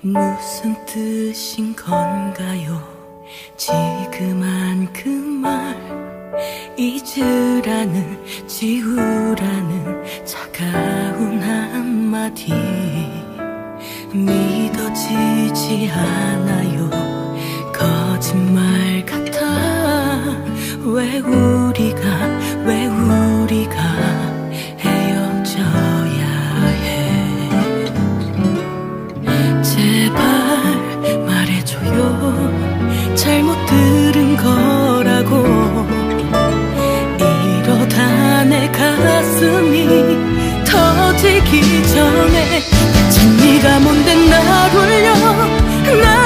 무슨 뜻인 건가요? 지금 한 그 말. 잊으라는 지우라는 차가운 한마디. 믿어지지 않아요. 거짓말 같아. 왜 우? 정해 진리가 뭔데 나 울려? 나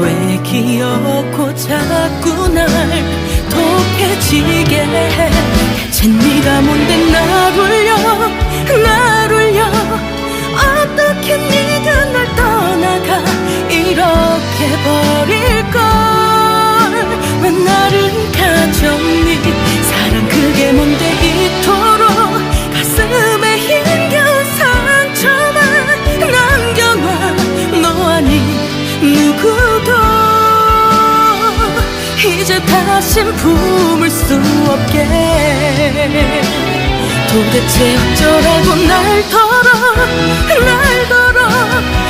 왜 기어코 자꾸 날 독해지게 해? 쟨 네가 뭔데 나 돌려 이제 다신 품을 수 없게. 도대체 어쩌라고 날 털어 날 털어.